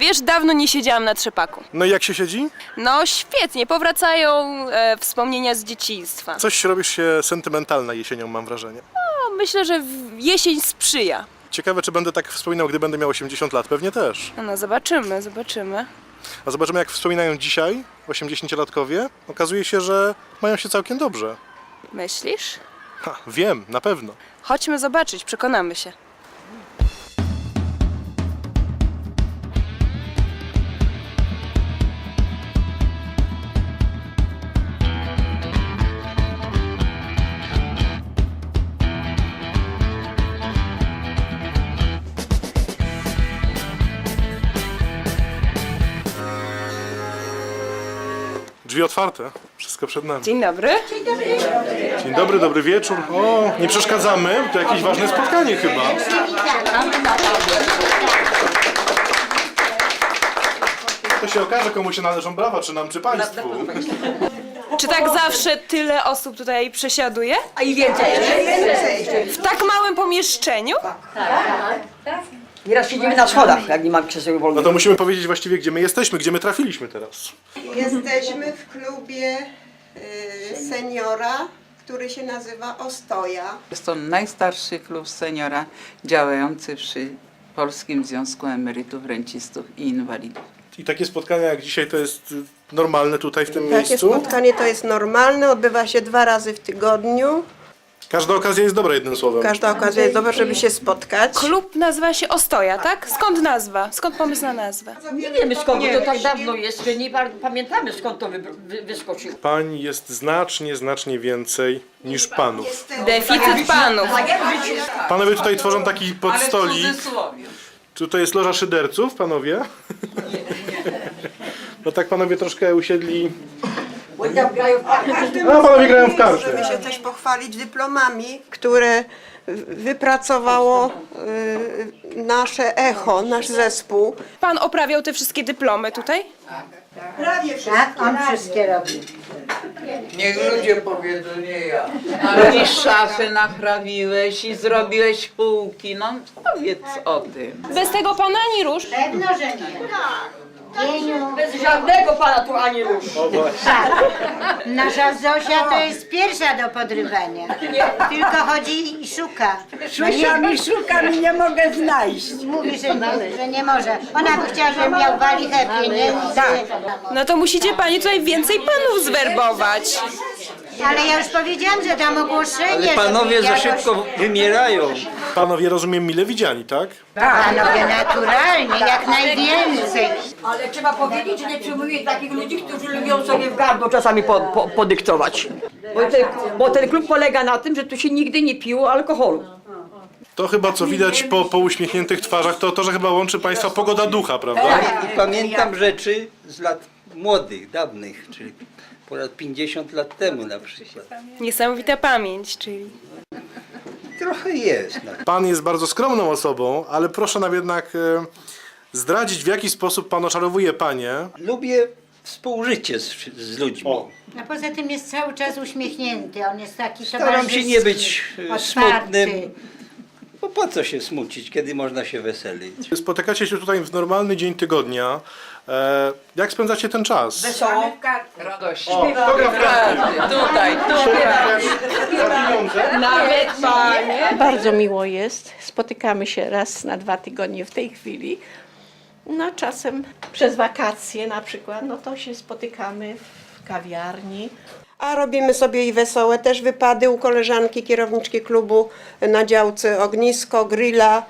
Wiesz, dawno nie siedziałam na trzepaku. No i jak się siedzi? No świetnie, powracają e, wspomnienia z dzieciństwa. Coś robisz się sentymentalna jesienią, mam wrażenie. No, myślę, że w- jesień sprzyja. Ciekawe, czy będę tak wspominał, gdy będę miał 80 lat. Pewnie też. No, no zobaczymy, zobaczymy. A zobaczymy, jak wspominają dzisiaj 80-latkowie. Okazuje się, że mają się całkiem dobrze. Myślisz? Ha, wiem, na pewno. Chodźmy zobaczyć, przekonamy się. Drzwi otwarte. Wszystko przed nami. Dzień dobry. Dzień dobry, dobry wieczór. O, nie przeszkadzamy. To jakieś ważne spotkanie chyba. To się okaże, komu się należą brawa, czy nam, czy państwu. Czy tak zawsze tyle osób tutaj przesiaduje? A i więcej. W tak małym pomieszczeniu? Nieraz siedzimy na schodach, jak nie mam krzeseł No wolnych. to musimy powiedzieć właściwie, gdzie my jesteśmy, gdzie my trafiliśmy teraz. Jesteśmy w klubie y, seniora, który się nazywa Ostoja. Jest to najstarszy klub seniora działający przy Polskim Związku Emerytów, Rencistów i Inwalidów. I takie spotkania jak dzisiaj to jest y, normalne tutaj w tym Takie miejscu. spotkanie to jest normalne, odbywa się dwa razy w tygodniu. Każda okazja jest dobra, jednym słowem. Każda okazja jest dobra, żeby się spotkać. Klub nazywa się Ostoja, tak? Skąd nazwa? Skąd pomysł na nazwę? Nie wiemy skąd, bo to tak dawno jest, że nie pamiętamy skąd to wy, wy, wyskoczyło. Pań jest znacznie, znacznie więcej niż panów. Deficyt panów. Panowie tutaj tworzą taki podstolik. Tutaj jest loża szyderców, panowie. No tak panowie troszkę usiedli. A panowie grają w karty. Możemy się też pochwalić dyplomami, które wypracowało y, nasze echo, nasz zespół. Pan oprawiał te wszystkie dyplomy tutaj? Tak, on wszystkie robi. Niech ludzie powiedzą, nie ja. Ale i szafy nachrawiłeś i zrobiłeś półki, no powiedz o tym. Bez tego pana ani róż? Pewno, że nie. Pieniu. Bez żadnego pana tu ani rusz. Nasza Zosia to jest pierwsza do podrywania. Tylko chodzi i szuka. Szukam i szukam i nie mogę znaleźć. Mówi, że nie, że nie może. Ona by chciała, żebym miał walichę pieniędzy. No to musicie pani tutaj więcej panów zwerbować. Ale ja już powiedziałam, że dam ogłoszenie. Ale panowie żeby za jakoś- szybko wymierają. Panowie rozumiem mile widziani, tak? Panowie naturalnie, jak najwięcej. Ale trzeba powiedzieć, że nie przyjmuję takich ludzi, którzy lubią sobie w gardło czasami po, po, podyktować. Bo ten, bo ten klub polega na tym, że tu się nigdy nie piło alkoholu. To chyba co widać po, po uśmiechniętych twarzach, to to, że chyba łączy państwa pogoda ducha, prawda? I pamiętam rzeczy z lat młodych, dawnych, czyli ponad 50 lat temu na przykład. Niesamowita pamięć, czyli... Trochę jest. No. Pan jest bardzo skromną osobą, ale proszę nam jednak e, zdradzić, w jaki sposób pan oczarowuje panie. Lubię współżycie z, z ludźmi. O. A poza tym jest cały czas uśmiechnięty. On jest taki Staram się towarzyski, nie być e, otwarty. smutnym. Bo po co się smucić, kiedy można się weselić? Spotykacie się tutaj w normalny dzień tygodnia. E, jak spędzacie ten czas? Wesoło. Radości. Kto gra w karty? Tutaj, tutaj. Za pieniądze? Nawet panie. Bardzo miło jest. Spotykamy się raz na dwa tygodnie w tej chwili. No czasem przez wakacje na przykład, no to się spotykamy w kawiarni. A robimy sobie i wesołe też wypady u koleżanki, kierowniczki klubu na działce ognisko, grilla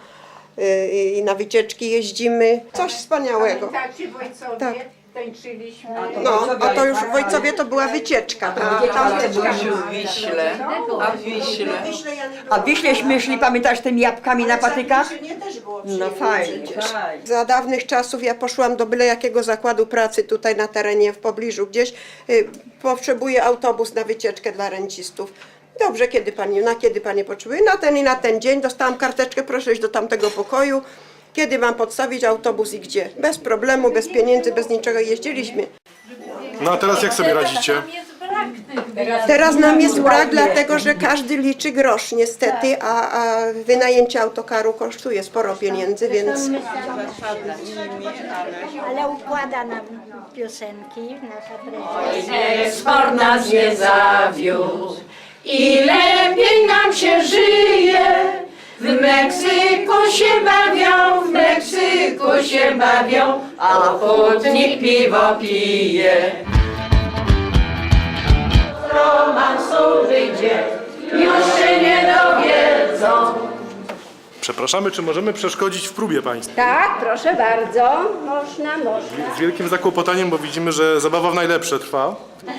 y, i na wycieczki jeździmy. Coś wspaniałego. Wojcowie Tak. tańczyliśmy. No, a to już w Wojcowie to była wycieczka. prawda? Tam też W Wiśle, a w Wiśle. A w Wiśleśmy szli, pamiętasz, tymi jabłkami na patykach? No fajnie. Za dawnych czasów ja poszłam do byle jakiego zakładu pracy tutaj na terenie, w pobliżu gdzieś. Y, Potrzebuję autobus na wycieczkę dla rencistów. Dobrze, kiedy pani, na kiedy pani potrzebuje? Na ten i na ten dzień. Dostałam karteczkę, proszę iść do tamtego pokoju. Kiedy mam podstawić autobus i gdzie? Bez problemu, bez pieniędzy, bez niczego jeździliśmy. No a teraz jak sobie radzicie? Teraz nam jest brak, dlatego że każdy liczy grosz niestety, a, a wynajęcie autokaru kosztuje sporo pieniędzy, więc... Ale układa nam piosenki nasza prezes. Sport nas nie zawiódł i lepiej nam się żyje. W Meksyku się bawią, w Meksyku się bawią, a putnik piwo pije. Romansu wyjdzie, już się nie dowiedzą. Przepraszamy, czy możemy przeszkodzić w próbie państwa? Tak, proszę bardzo. Można, można. Z wielkim zakłopotaniem, bo widzimy, że zabawa w najlepsze trwa.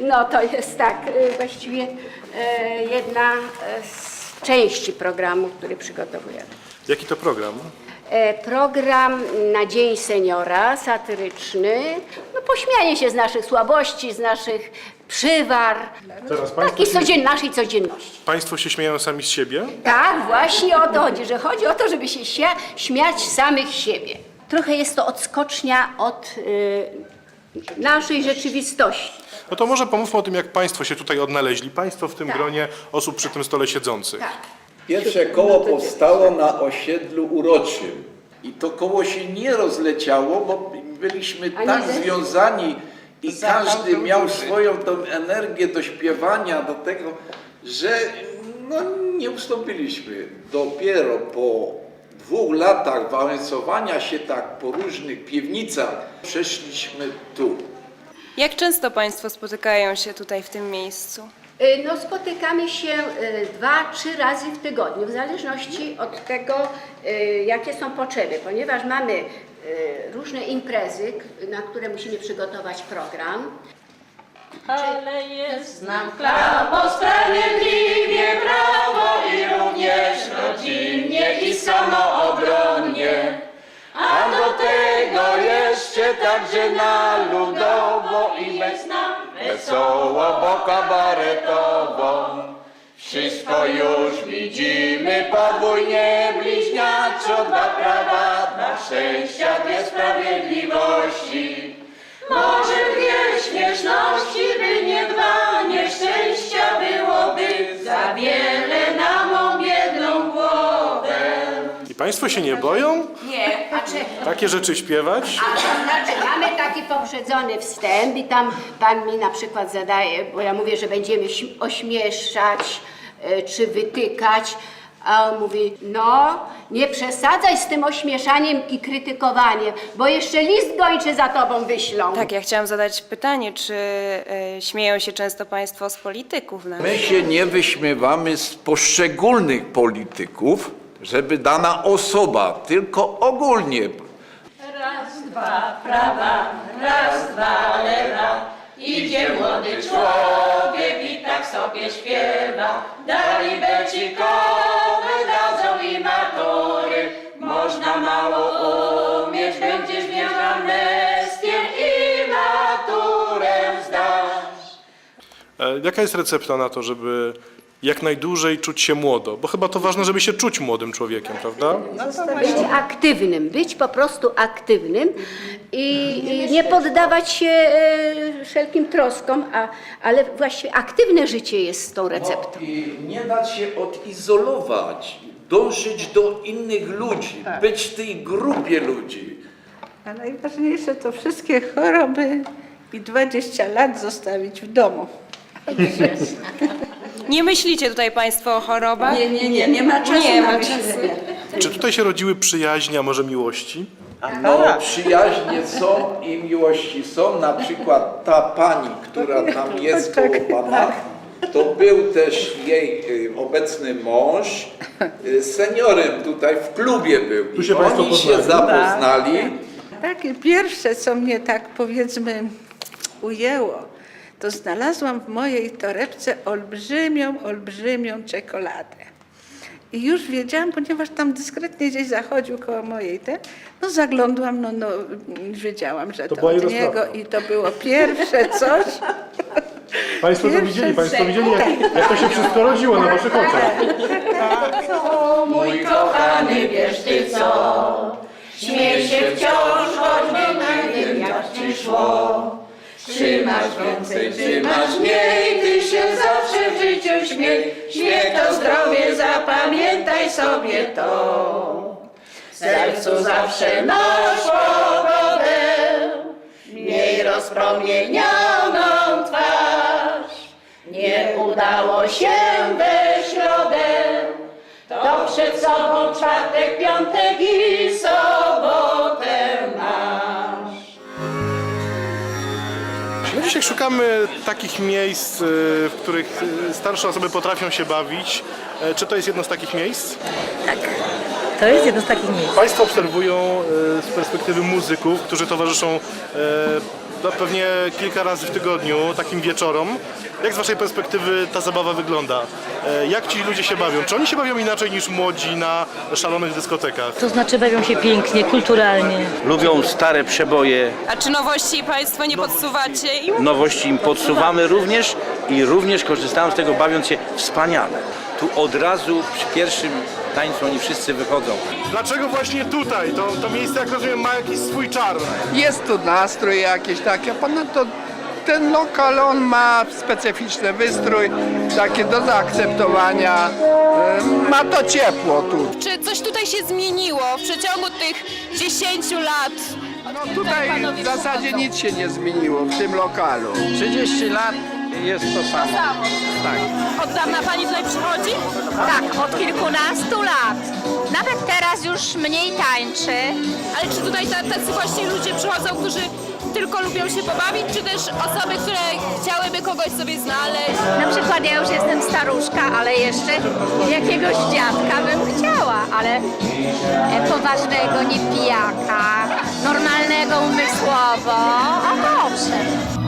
No to jest tak, y, właściwie y, jedna y, z części programu, który przygotowujemy. Jaki to program? E, Program na Dzień Seniora, satyryczny, no pośmianie się z naszych słabości, z naszych przywar, Teraz się, codzien, naszej codzienności. państwo się śmieją sami z siebie? Tak, właśnie o to chodzi, że chodzi o to, żeby się śmia- śmiać z samych siebie. Trochę jest to odskocznia od y, naszej rzeczywistości. No to może pomówmy o tym, jak państwo się tutaj odnaleźli. Państwo w tym Tak. gronie osób przy tym stole siedzących. Pierwsze koło powstało na osiedlu uroczym. I to koło się nie rozleciało, bo byliśmy A nie tak związani i każdy miał swoją tą energię do śpiewania, do tego, że no, nie ustąpiliśmy. Dopiero po dwóch latach wałęsowania się tak po różnych piwnicach przeszliśmy tu. Jak często Państwo spotykają się tutaj w tym miejscu? Y, No, spotykamy się y, dwa, trzy razy w tygodniu, w zależności od tego, y, jakie są potrzeby, ponieważ mamy różne imprezy, na które musimy przygotować program. Ale jest nam Prawo sprawiedliwie, prawo i również rodzinnie i samoobronnie. A do tego jeszcze także na ludowo i bez wesoło, bo kabaretową. Wszystko już widzimy podwójnie, bliźniaczo, dwa prawa, dwa szczęścia, dwie sprawiedliwości. Może dwie śmieszności, by nie dwa nieszczęścia byłoby za wiele na mą biedną głowę. I państwo się nie boją Nie, a czy, takie rzeczy śpiewać? a to znaczy taki poprzedzony wstęp i tam pan mi na przykład zadaje, bo ja mówię, że będziemy śm- ośmieszać y, czy wytykać, a on mówi, no nie przesadzaj z tym ośmieszaniem i krytykowaniem, bo jeszcze list gończy za tobą wyślą. Tak, ja chciałam zadać pytanie, czy y, śmieją się często Państwo z polityków nawet? My się nie wyśmiewamy z poszczególnych polityków, żeby dana osoba, tylko ogólnie. Idzie młody człowiek i tak sobie śpiewa. Dali becikowe, dadzą i matury. Można mało umieć, Jaka jest recepta na to, żeby jak najdłużej czuć się młodo? Bo chyba to ważne, żeby się czuć młodym człowiekiem, prawda? Być aktywnym, być po prostu aktywnym i, i nie poddawać się e, wszelkim troskom, a, ale właściwie aktywne życie jest tą receptą. I nie dać się odizolować, dążyć do innych ludzi, być w tej grupie ludzi. A najważniejsze to wszystkie choroby i 20 lat zostawić w domu. Nie myślicie tutaj Państwo o chorobach? Nie, nie, nie, nie ma czasu Nie na ma myślenie. Czy tutaj się rodziły przyjaźnie, a może miłości? No, przyjaźnie są i miłości są. Na przykład ta pani, która tam jest koło pana, to był też jej y, obecny mąż. Y, seniorem tutaj w klubie był. Tu się I państwo Oni się poznali. zapoznali. Takie pierwsze, co mnie tak powiedzmy ujęło, to znalazłam w mojej torebce olbrzymią, olbrzymią czekoladę. I już wiedziałam, ponieważ tam dyskretnie gdzieś zachodził koło mojej te, no zaglądłam, no, no wiedziałam, że To to, od niego i to było pierwsze coś. Państwo to widzieli, Państwo widzieli, jak, jak to się wszystko rodziło na Waszych oczach. Mój kochany, wiesz ty co? Śmiej się wciąż, choćby wiem jak ci szło. Czy masz więcej, czy masz mniej, ty się zawsze w życiu śmiej. Śmiech to zdrowie, zapamiętaj sobie to. W sercu zawsze masz pogodę, miej rozpromienioną twarz. Nie udało się we środę, to przed sobą czwartek, piątek i sobotę dzisiaj szukamy takich miejsc, y, w których y, starsze osoby potrafią się bawić. E, Czy to jest jedno z takich miejsc? To jest jedno z takich miejsc. Państwo obserwują e, z perspektywy muzyków, którzy towarzyszą no, pewnie kilka razy w tygodniu takim wieczorom. Jak z Waszej perspektywy ta zabawa wygląda? E, Jak ci ludzie się bawią? Czy oni się bawią inaczej niż młodzi na szalonych dyskotekach? To znaczy bawią się pięknie, kulturalnie. Lubią stare przeboje, A czy nowości Państwo nie podsuwacie im? nowości im podsuwamy również i również korzystają z tego bawiąc się wspaniale. Tu od razu przy pierwszym tańcu oni wszyscy wychodzą. Dlaczego właśnie tutaj? To, to miejsce, jak rozumiem, ma jakiś swój czar. Jest tu nastrój jakiś taki, a ponadto ten lokal on ma specyficzny wystrój, taki do zaakceptowania. E, Ma to ciepło tu. Czy coś tutaj się zmieniło w przeciągu tych 10 lat? No tutaj w zasadzie nic się nie zmieniło w tym lokalu. 30 lat jest to samo. Tak. Od dawna Pani tutaj przychodzi? Tak, od kilkunastu lat. Nawet teraz już mniej tańczy. Ale czy tutaj ta- tacy właśnie ludzie przychodzą, którzy tylko lubią się pobawić, czy też osoby, które chciałyby kogoś sobie znaleźć? Na przykład ja już jestem staruszka, ale jeszcze jakiegoś dziadka bym chciała, ale e, poważnego, nie pijaka, normalnego umysłowo, a dobrze.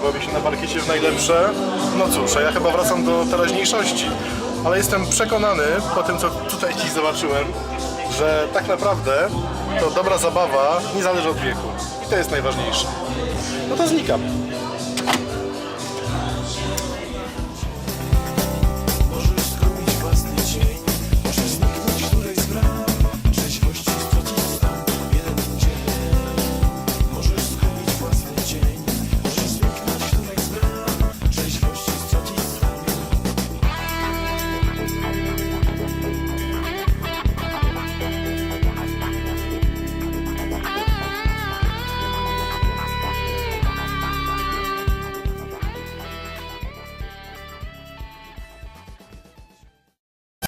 Marysia bawi się na parkiecie w najlepsze. No cóż, a ja chyba wracam do teraźniejszości. Ale jestem przekonany, po tym co tutaj dziś zobaczyłem, że tak naprawdę to dobra zabawa nie zależy od wieku. I to jest najważniejsze. No to znikam.